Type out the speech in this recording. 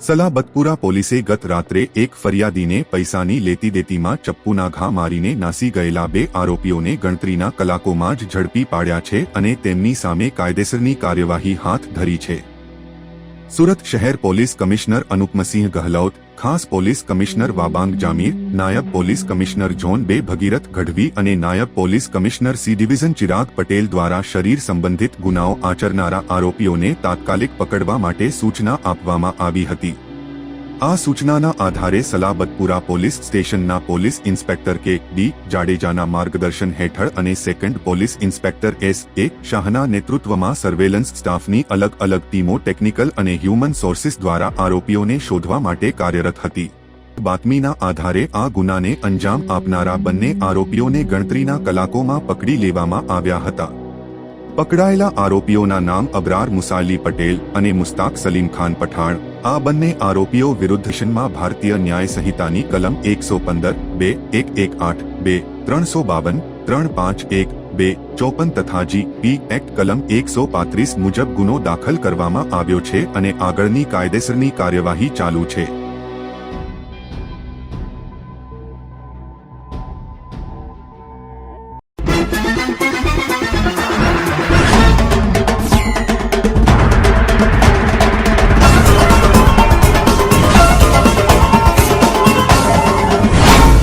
સલાબતપુરા પોલીસે ગત રાત્રે એક ફરિયાદીને પૈસાની લેતી દેતીમાં ચપ્પુના ઘા મારીને નાસી ગયેલા બે આરોપીઓને ગણતરીના કલાકોમાં જ ઝડપી પાડ્યા છે અને તેમની સામે કાયદેસરની કાર્યવાહી હાથ ધરી છે. સુરત શહેર પોલીસ કમિશનર અનુપમસિંહ ગહલોત, ખાસ પોલીસ કમિશનર વાબાંગ જામીર, નાયબ પોલીસ કમિશનર જોન બે ભગીરથ ગઢવી અને નાયબ police commissioner C division Chirag Patel દ્વારા શરીર સંબંધિત ગુનાઓ આચરનારા આરોપીઓને તાત્કાલિક પકડવા માટે સૂચના આપવામાં આવી હતી. આ સૂચનાના આધારે સલાબતપુરા પોલીસ સ્ટેશનના પોલીસ ઇન્સ્પેક્ટર કે ડી જાડેજાના માર્ગદર્શન હેઠળ અને second police inspector S A શાહના નેતૃત્વમાં સર્વેલન્સ સ્ટાફની અલગ અલગ ટીમો ટેકનિકલ અને હ્યુમન સોર્સિસ દ્વારા આરોપીઓને શોધવા માટે કાર્યરત હતી. બાતમીના આધારે આ ગુનાને અંજામ આપનારા બંને આરોપીઓને ગણતરીના કલાકોમાં પકડી લેવામાં આવ્યા હતા. પકડાયેલા આરોપીઓના નામ અબરાર મુસાલી પટેલ અને મુસ્તાક સલીમ ખાન પઠાણ. આ બંને આરોપીઓ વિરુદ્ધ શનમાં ભારતીય ન્યાય સંહિતાની કલમ એકસો પંદર, બે, એક એક, આઠ, બે, ત્રણસો બાવન, ત્રણ, પાંચ, એક, બે, ચોપન તથા જી, પી, એક્ટ કલમ એકસો પાંત્રીસ મુજબ ગુનો દાખલ કરવામાં આવ્યો છે અને આગળની કાયદેસરની કાર્યવાહી ચાલુ છે.